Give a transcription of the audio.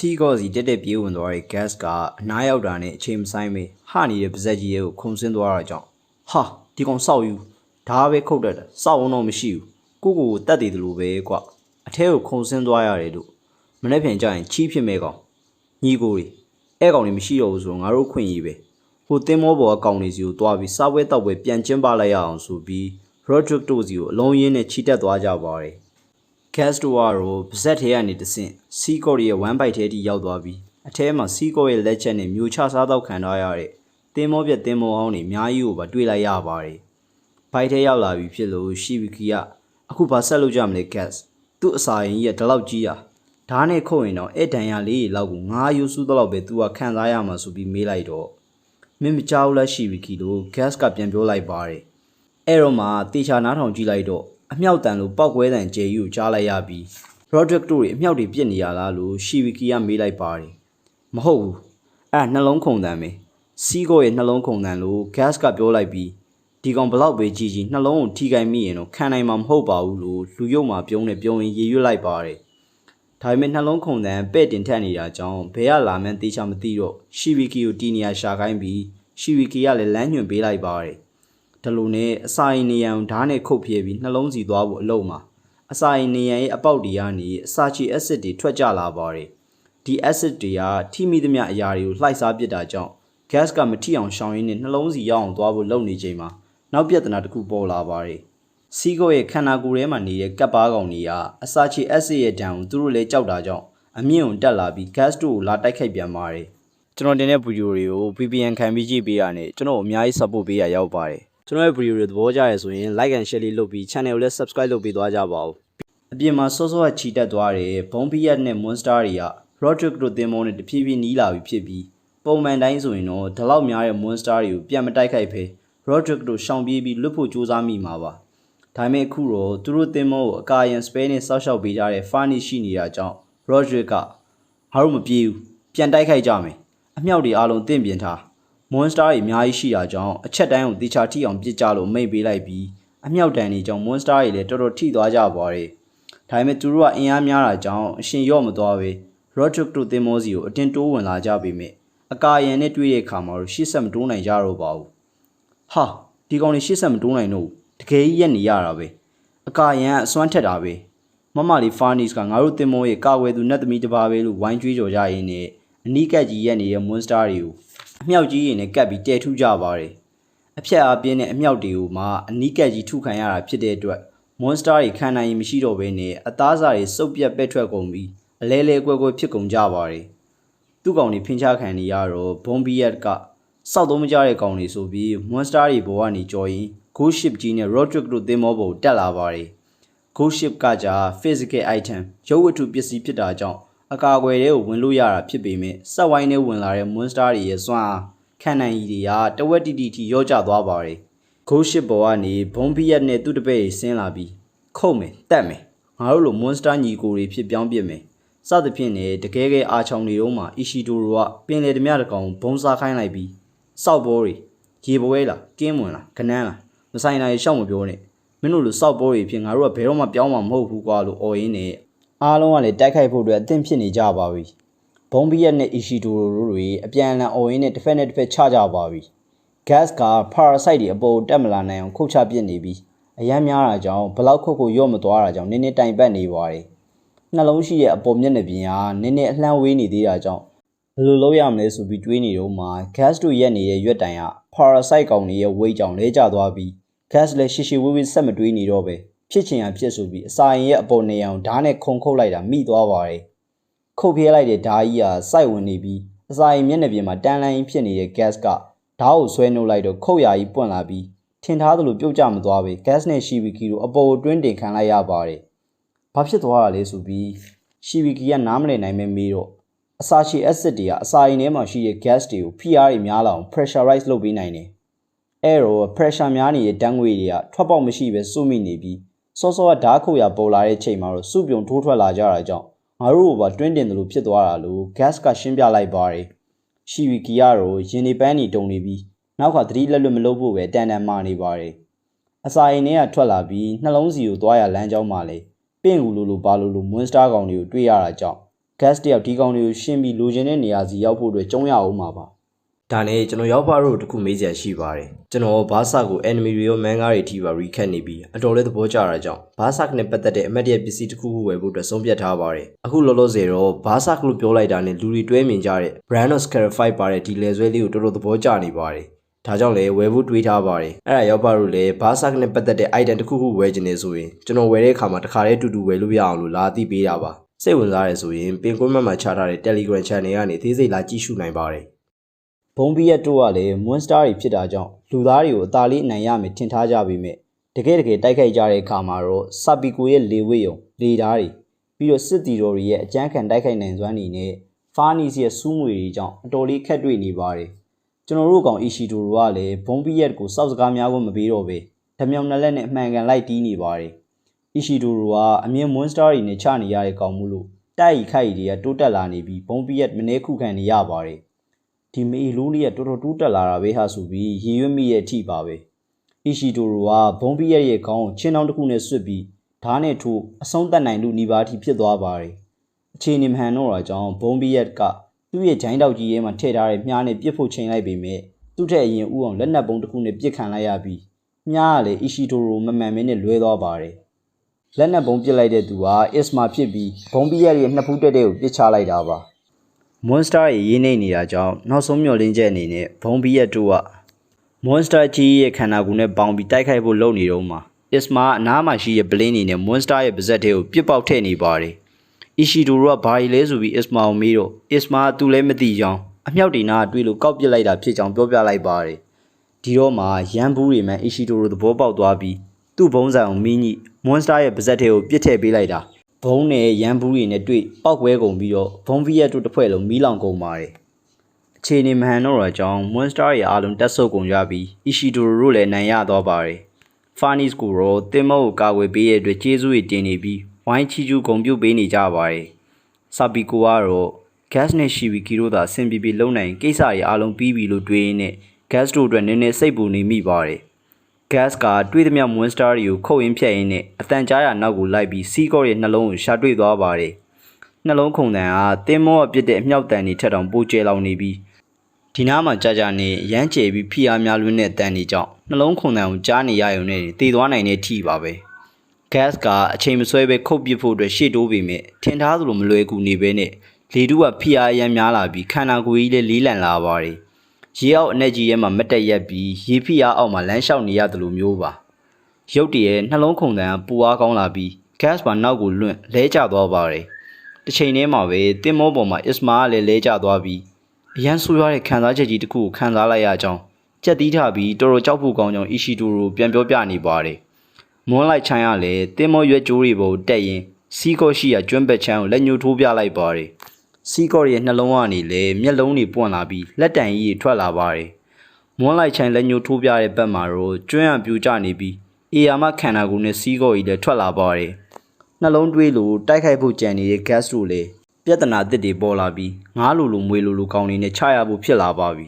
စီကောစီတက်တက်ပြေးဝင်သွားတဲ့ gas ကအနားရောက်တာနဲ့အချိန်မဆိုင်ပဲဟနေတဲ့ပါဇက်ကြီးရဲ့ကိုခုန်ဆင်းသွားတာကြောင့်ဟာဒီကောင်စောက်ယူဒါပဲခုတ်တတ်တာစောက်အောင်တော့မရှိဘူးကိုကိုကိုတတ်တည်တယ်လို့ပဲကွအထဲကိုခုန်ဆင်းသွားရတယ်လို့မနေ့ပြန်ကြရင်ချီးဖြစ်မဲ့ကောင်ညီကိုတွေအဲ့ကောင်တွေမရှိတော့ဘူးဆိုတော့ငါတို့ခွင့်ရေးပဲဟိုတင်းမောဘောအကောင်တွေစီကိုတွားပြီးစားပွဲတောက်ပွဲပြန်ကျင်းပလိုက်ရအောင်ဆိုပြီး Rodrick တို့စီကိုအလုံးရင်းနဲ့ချီတက်သွားကြပါတယ် gas တို့ကတော့ပါဇက်ထဲကနေတဆင့်စီကော့ရဲ့ one bite ထဲထိရောက်သွားပြီးအထဲမှာစီကော့ရဲ့လက်ချက်နဲ့မျိုးချစားတော့ခံထားရတဲ့တင်းမောပြက်တင်းမောအောင်တွေအများကြီးကိုပါတွေ့လိုက်ရပါတယ်ဘိုက်ထဲရောက်လာပြီဖြစ်လို့ရှိဘီကီကအခုဘာဆက်လုပ်ကြမလဲ gas သူ့အစာရင်ကြီးကဒီလောက်ကြီးอ่ะဓာတ်နဲ့ခုတ်ရင်တော့အဲ့တန်ရလေးကြီးလောက်ကိုငါးယူစုတော့ပဲ तू ကခံစားရမှာဆိုပြီးမေးလိုက်တော့မင်းမကြောက်လားရှိဘီကီလို့ gas ကပြန်ပြောလိုက်ပါတယ်အဲ့တော့မှတေချာနားထောင်ကြည့်လိုက်တော့ အမြောက်တန်လို့ပောက်ကွဲတန်ကျေကြီးကိုကြားလိုက်ရပြီး Roderick တို့တွေအမြောက်တွေပြစ်နေရလားလို့ရှိဘီကီကမေးလိုက်ပါတယ်မဟုတ်ဘူးအဲ့ဒါနှလုံးခုန်တန်ပဲစီးကောရဲ့နှလုံးခုန်တန်လို့ gas ကပြောလိုက်ပြီးဒီကောင်ဘလောက်ပဲကြီးကြီးနှလုံးကိုထိခိုက်မိရင်တော့ခံနိုင်မှာမဟုတ်ပါဘူးလို့လူရုပ်မှာပြုံးနေပြုံးရင်ရေရွတ်လိုက်ပါတယ်ဒါပေမဲ့နှလုံးခုန်တန်ပဲ့တင်ထက်နေတာကြောင့်ဘဲကလာမှန်းတေချာမသိတော့ရှိဘီကီကိုတီနီယာရှာခိုင်းပြီးရှိဘီကီကလည်းလမ်းညွှန်ပေးလိုက်ပါတယ် ဒါလိုနဲ့အစာရင်နေရန်ဓာတ်နဲ့ခုတ်ပြဲပြီးနှလုံးစီသွားဖို့အလုံးမှာအစာရင်နေရန်ရဲ့အပေါက်တွေကနေအစာချီအက်ဆစ်တွေထွက်ကြလာပါတယ်ဒီ acid တွေကထိမိသမျှအရာတွေကိုလှိုက်စားပစ်တာကြောင့် gas ကမထိအောင်ရှောင်ရင်းနဲ့နှလုံးစီရောက်အောင်သွားဖို့လုပ်နေချိန်မှာနောက်ပြဿနာတစ်ခုပေါ်လာပါတယ်စီးကောရဲ့ခန္ဓာကိုယ်ထဲမှာနေတဲ့ကပ်ပါကောင်တွေကအစာချီ acid ရဲ့ဒဏ်ကိုသူတို့လည်းကြောက်တာကြောင့်အမြင့်ကိုတက်လာပြီး gas တို့ကိုလာတိုက်ခိုက်ပြန်ပါတယ်ကျွန်တော်တင်တဲ့ဗီဒီယိုတွေကို VPN ခံပြီးကြည့်ပေးရတဲ့ကျွန်တော်အများကြီး support ပေးရရောက်ပါတယ် ကျွန်တော်ရဲ့ဗီဒီယိုတွေသဘောကျရဆိုရင် like and share လေးလုပ်ပြီး channel ကိုလည်း subscribe လုပ်ပေးသွားကြပါဦးအပြင်မှာစောစောကချီတက်သွားတဲ့ဘုံပီယက်နဲ့ monster တွေက Roderick တို့တင်မောနဲ့တဖြည်းဖြည်းနီးလာပြီဖြစ်ပြီးပုံမှန်တိုင်းဆိုရင်တော့ဒီလောက်များတဲ့ monster တွေကိုပြန်မတိုက်ခိုက်ဖဲ Roderick တို့ရှောင်ပြေးပြီးလွတ်ဖို့ကြိုးစားမိမှာပါဒါပေမဲ့အခုတော့သူတို့တင်မောကိုအကာရန် spare နဲ့စောက်ရှောက်ပေးကြတဲ့ Farney ရှိနေတာကြောင့် Roderick ကဟာတို့မပြေးဘူးပြန်တိုက်ခိုက်ကြမယ်အမြောက်တွေအားလုံးတင့်ပြင်ထား monster တွေအများကြီးရှိတာကြောင့်အချက်တိုင်းကိုတေချာထိအောင်ပစ်ကြလို့မိတ်ပေးလိုက်ပြီးအမြောက်တန်တွေကြောင့် monster တွေလည်းတော်တော်ထိသွားကြပါတယ်ဒါပေမဲ့သူတို့ကအင်အားများတာကြောင့်အရှင်ရော့မသွားပဲ Roderick တို့တင်မောစီကိုအတင်းတိုးဝင်လာကြပေမဲ့အကာရန်နဲ့တွေ့တဲ့အခါမှာတော့ရှေ့ဆက်မတိုးနိုင်ကြတော့ပါဘူးဟာဒီကောင်တွေရှေ့ဆက်မတိုးနိုင်တော့ဘူးတကယ်ကြီးရက်နေရတာပဲအကာရန်ကအစွမ်းထက်တာပဲမမလေး Farnis ကငါတို့တင်မောရဲ့ကာဝယ်သူနတ်သမီးတစ်ပါးပဲလို့ဝိုင်းကြွေးကြော်ကြရင်းနဲ့အနီးကပ်ကြီးရက်နေတဲ့ monster တွေကို အမြောက်ကြီးရင်နဲ့ကပ်ပြီးတဲထူးကြပါတယ်အဖြက်အပြင်းနဲ့အမြောက်တွေကိုမှအနီးကပ်ကြီးထုခံရတာဖြစ်တဲ့အတွက် monster တွေခံနိုင်ရင်မရှိတော့ဘဲနဲ့အသားစားတွေစုပ်ပြတ်ပဲ့ထွက်ကုန်ပြီးအလဲလဲကွဲကွဲဖြစ်ကုန်ကြပါတယ်သူ့ကောင်တွေဖင်ချခံနေရတော့ဘွန်ဘီယက်ကစောက်သုံးမကြတဲ့ကောင်တွေဆိုပြီး monster တွေဘောကနေကြော်ရင် ghost ship ကြီးနဲ့ rodrick တို့သင်္ဘောပေါ်တက်လာပါတယ် ghost ship ကကြာ physical item ရုပ်ဝတ္ထုပစ္စည်းဖြစ်တာကြောင့် အကာအကွယ်တွေကိုဝင်လို့ရတာဖြစ်ပေမဲ့စက်ဝိုင်းနဲ့ဝင်လာတဲ့ monster တွေရဲ့စွမ်းအားခံနိုင်ရည်တွေကတဝက်တီတီတီရော့ကျသွားပါတယ် ghost ship ပေါ်ကနေဘုံဘီယက်နဲ့သူ့တပည့်တွေဆင်းလာပြီးခုတ်မယ်တက်မယ်ငါတို့လို monster ညီကိုတွေဖြစ်ပြောင်းပြစ်မယ်စသဖြင့်နဲ့တကယ်ကဲအာချောင်တွေတုံးမှာအီရှီတိုရိုကပင်လေဓမြတကောင်ဘုံစားခိုင်းလိုက်ပြီးစောက်ဘောတွေရေပွဲလားကင်းဝင်လားခနန်းလားမဆိုင်နိုင်ရှောက်မပြောနဲ့မင်းတို့လိုစောက်ဘောတွေဖြစ်ငါတို့ကဘယ်တော့မှပြောင်းမှာမဟုတ်ဘူးကွာလို့អော်ရင်းနဲ့ အားလုံးကလည်းတိုက်ခိုက်ဖို့အတွက်အသင့်ဖြစ်နေကြပါပြီဘုံဘီယက်နဲ့အီရှီတိုရိုတွေအပြန်အလှန်អော်ရင်းနဲ့တစ်ဖက်နဲ့တစ်ဖက်ချကြပါပြီ gas က parasite တွေအပေါ်တက်မလာနိုင်အောင်ခုတ်ချပစ်နေပြီးအရမ်းများတာကြောင့်ဘလောက်ခုတ်ခုတ်ရော့မသွားတာကြောင့်နည်းနည်းတိုင်ပတ်နေပါတယ်နှလုံးရှိရဲ့အပေါ်မျက်နှာပြင်ဟာနည်းနည်းအလှမ်းဝေးနေသေးတာကြောင့်ဘယ်လိုလုပ်ရမလဲဆိုပြီးတွေးနေတော့မှ gas တို့ရက်နေတဲ့ရွက်တိုင်က parasite ကောင်တွေရဲ့ weight ကြောင့်လဲကျသွားပြီး gas လည်းရှည်ရှည်ဝေးဝေးဆက်မတွေးနေတော့ပဲ ဖြစ်ချင်ရဖြစ်ဆိုပြီးအစာရင်ရဲ့အပေါ်နေအောင်ဓာတ်နဲ့ခုံခုတ်လိုက်တာမိသွားပါတယ်ခုတ်ပြဲလိုက်တဲ့ဓာတ်ကြီးဟာစိုက်ဝင်နေပြီးအစာရင်မျက်နှာပြင်မှာတန်လန်းဖြစ်နေတဲ့ gas ကဓာတ်ကိုဆွဲနှုတ်လိုက်တော့ခုတ်ရာကြီးပွင့်လာပြီးထင်ထားသလိုပြုတ်ကျမသွားပဲ gas နဲ့ shibiki တို့အပေါ်တွင်းတင်ခံလိုက်ရပါတယ်။ဘာဖြစ်သွားတာလဲဆိုပြီး shibiki ကနားမလည်နိုင်မဲမေးတော့အစာချီ acid တွေကအစာရင်ထဲမှာရှိတဲ့ gas တွေကို PR တွေများလာအောင် pressurize လုပ်ပေးနိုင်တယ်။အဲတော့ pressure များနေတဲ့ဓာတ်ငွေတွေကထွက်ပေါက်မရှိပဲစုမိနေပြီး စောစောကဓာတ်ခုတ်ရပေါ်လာတဲ့ချိန်မှာတော့စုပြုံထိုးထွက်လာကြတာကြောင့်ငါတို့ကတွင်းတင်တယ်လို့ဖြစ်သွားတာလို့ gas ကရှင်းပြလိုက်ပါတယ်။ရှီဝီကီကတော့ရင်နေပန်းနေတုံနေပြီးနောက်ကသတိလက်လွတ်မလုပ်ဖို့ပဲတန်တန်မာနေပါတယ်။အစာအိမ်ထဲကထွက်လာပြီးနှလုံးစီကိုသွားရလမ်းကြောင်းမှာလေပင့်ကူလိုလိုပါလိုလိုမွန်းစတာကောင်တွေကိုတွေ့ရတာကြောင့် gas တယောက်ဒီကောင်တွေကိုရှင်းပြီးလိုချင်တဲ့နေရာစီရောက်ဖို့အတွက်ကြုံရအောင်ပါပါ ဒါနဲ့ကျွန်တော်ရောက်ပါတော့တခုမေးစရာရှိပါတယ်ကျွန်တော်ဘာဆာကို enemy တွေရော manga တွေထိပါ recap နေပြီးအတော်လေးသဘောကျတာကြောင့်ဘာဆာနဲ့ပတ်သက်တဲ့အမတ်တရပစ္စည်းတစ်ခုခုဝယ်ဖို့အတွက်ဆုံးဖြတ်ထားပါတယ်အခုလောလောဆယ်တော့ဘာဆာလို့ပြောလိုက်တာနဲ့လူတွေတွဲမြင်ကြတဲ့ brand of scarify ပါတဲ့ဒီလေဆွဲလေးကိုတော်တော်သဘောကျနေပါတယ်ဒါကြောင့်လည်းဝယ်ဖို့တွေးထားပါတယ်အဲ့ဒါရောက်ပါလို့လည်းဘာဆာနဲ့ပတ်သက်တဲ့ item တစ်ခုခုဝယ်ချင်နေဆိုရင်ကျွန်တော်ဝယ်တဲ့အခါမှာတစ်ခါတည်းတူတူဝယ်လို့ရအောင်လို့လာသိပေးတာပါစိတ်ဝင်စားရဲဆိုရင်ပင်ကွန်းမတ်မှာချထားတဲ့ Telegram channel ကနေသေးစိတ်လာကြည့်ရှုနိုင်ပါတယ် ဘုံဘီရက်တို့ကလည်း monster တွေဖြစ်တာကြောင့်လူသားတွေကိုအသာလေးအနိုင်ရမယ်ထင်ထားကြပေမဲ့တကယ်တကယ်တိုက်ခိုက်ကြတဲ့အခါမှာတော့စပီကိုရဲ့လေဝိယုံလေဓာတ်တွေပြီးတော့စစ်တီတော်တွေရဲ့အကြမ်းခံတိုက်ခိုက်နိုင်စွမ်းတွေနဲ့ဖာနီစီရဲ့စူးငွေတွေကြောင့်အတော်လေးခက်တွေ့နေပါတယ်ကျွန်တော်တို့ကောင်အီရှီတိုတို့ကလည်းဘုံဘီရက်ကိုစောက်စကားများကိုမပေးတော့ပဲဓမြောင်နှစ်လက်နဲ့အမှန်ကန်လိုက်တီးနေပါတယ်အီရှီဒိုရိုကအမြင်မွန်စတာတွေနဲ့ချနေရတဲ့ကောင်မှုလို့တိုက်ရီခိုက်ရီတွေကတိုးတက်လာနေပြီးဘုံပီယက်မနေခုခံနေရပါတယ် ဒီမေလူးလေးကတော်တော်တိုးတက်လာတာပဲဟာဆိုပြီးရေရွတ်မိရဲ့အထိပါပဲအီရှီဒိုရိုကဘုံပီယက်ရဲ့ခေါင်းကိုချင်းတောင်းတစ်ခုနဲ့ဆွတ်ပြီးဓာတ်နဲ့ထိုးအဆုံးသက်နိုင်လို့နေပါအထိဖြစ်သွားပါတယ်အခြေအနေမဟန်တော့တာကြောင့်ဘုံပီယက်ကသူ့ရဲ့ဂျိုင်းတောက်ကြီးရဲ့မှာထည့်ထားတဲ့မြားနဲ့ပြစ်ဖို့ချိန်လိုက်ပေမဲ့သူ့ထက်အရင်ဥအောင်လက်နက်ပုံတစ်ခုနဲ့ပြစ်ခံလိုက်ရပြီးမြားကလည်းအီရှီဒိုရိုမမှန်မင်းနဲ့လွဲသွားပါတယ်လက်နက်ဘုံပစ်လိုက်တဲ့သူဟာအစ်မာဖြစ်ပြီးဘုံပီရက်ရဲ့နှစ်ဖူးတက်တဲ့ကိုပစ်ချလိုက်တာပါ မွန်စတာရဲ့ရင်းနေနေတာကြောင့်နောက်ဆုံးမျောလင်းချက်အနေနဲ့ဘုံပီရက်တို့ကမွန်စတာကြီးရဲ့ခန္ဓာကိုယ်နဲ့ပေါင်ပြီးတိုက်ခိုက်ဖို့လုပ်နေတော့မှာအစ်မာအနားမှာရှိတဲ့ပလင်းနေနဲ့မွန်စတာရဲ့ပါဇက်ထဲကိုပြစ်ပေါက်ထည့်နေပါတယ်အီရှီဒိုတို့ကဘာကြီးလဲဆိုပြီးအစ်မာကိုမေးတော့အစ်မာကသူလည်းမသိကြောင်းအမြောက်ဒီနာကတွေးလို့ကောက်ပစ်လိုက်တာဖြစ်ကြောင်းပြောပြလိုက်ပါတယ်ဒီတော့မှရန်ဘူးတွေမှအီရှီဒိုတို့သဘောပေါက်သွားပြီးသူ့ဘုံစံကိုမင်းကြီးမွန်စတာရဲ့ပါဇက်ထဲကိုပြစ်ထည့်ပေးလိုက်တာ ဘုံနဲ့ရန်ဘူးတွေနဲ့တွေ့ပောက်ကွဲကုန်ပြီးတော့ဘုံဗီယက်တို့တစ်ဖွဲ့လုံးမီးလောင်ကုန်ပါတယ်အခြေအနေမဟန်တော့တာကြောင့်မွန်စတာရဲ့အားလုံးတက်ဆုပ်ကုန်ကြပြီးအီရှီဒိုတို့လည်းနိုင်ရသွားပါတယ်ဖာနီစ်ကိုရောတင်မောကိုကာဝယ်ပေးရတဲ့အတွက်ကျေးဇူးတွေတင်နေပြီးဝိုင်းချီကျူးဂုံပြုတ်ပေးနေကြပါတယ်ဆာပီကိုကတော့ gas နဲ့ရှီဗီကီတို့သာအဆင်ပြေပြေလုံနိုင်ကိစ္စတွေအားလုံးပြီးပြီလို့တွေးရင်းနဲ့ gas တို့အတွက်နည်းနည်းစိတ်ပူနေမိပါတယ် gas ကတွေးသမျှ monster တွေကိုခုတ်ရင်းဖြတ်ရင်းနဲ့အတန်ကြားရနောက်ကိုလိုက်ပြီးစီးကော့ရဲ့နှလုံးကိုရှာတွေ့သွားပါတယ်နှလုံးခုန်တန်ဟာတင်းမောအပြစ်တဲ့အမြောက်တန်တွေထက်တောင်ပိုကျဲလောင်နေပြီးဒီနားမှာကြာကြာနေရမ်းကျဲပြီးဖိအားများလွန်းတဲ့အတန်တွေကြောင့်နှလုံးခုန်တန်ကိုကြားနေရရုံနဲ့တည်သွားနိုင်တဲ့ထိပါပဲ gas ကအချိန်မဆွဲပဲခုတ်ပစ်ဖို့အတွက်ရှေ့တိုးပေမဲ့ထင်ထားသလိုမလွယ်ကူနေပဲနဲ့လေတူးကဖိအားအရမ်းများလာပြီးခန္ဓာကိုယ်ကြီးလည်းလေးလံလာပါတယ် ရေအောက်အနေကြီးထဲမှာမတက်ရက်ပြီးရေဖိအားအောက်မှာလမ်းလျှောက်နေရတယ်လို့မျိုးပါရုတ်တရက်နှလုံးခုန်တန်ကပူအားကောင်းလာပြီး gas ပါနောက်ကိုလွင့်လဲကျသွားပါတယ်တစ်ချိန်တည်းမှာပဲတင်မောပေါ်မှာ isma ကလည်းလဲကျသွားပြီးအရန်ဆိုးရွားတဲ့ခံစားချက်ကြီးတစ်ခုကိုခံစားလိုက်ရကြောင်းကြက်တီးထပြီးတော်တော်ကြောက်ဖို့ကောင်းကြောင်းအီရှီတိုရိုပြန်ပြောပြနေပါတယ်မွန်းလိုက်ချိုင်းရလေတင်းမောရွက်ကြိုးတွေပေါ်တက်ရင်စီးကော့ရှိရကျွမ်းပက်ချမ်းကိုလက်ညှိုးထိုးပြလိုက်ပါတယ် စီးကော့ရဲ့နှလုံးကနေလေမျက်လုံးတွေပွင့်လာပြီးလက်တံကြီးတွေထွက်လာပါတယ်မွန်းလိုက်ချိုင်းလက်ညှိုးထိုးပြတဲ့ဘက်မှာတော့ကျွမ်းရပြူကျနေပြီးအေယာမခန္ဓာကိုယ်နဲ့စီးကော့ကြီးလည်းထွက်လာပါတယ်နှလုံးတွေးလို့တိုက်ခိုက်ဖို့ကြံနေတဲ့ gas တို့လည်းပြဿနာအသစ်တွေပေါ်လာပြီးငားလိုလိုမွေလိုလိုကောင်းနေနဲ့ချရဖို့ဖြစ်လာပါပြီ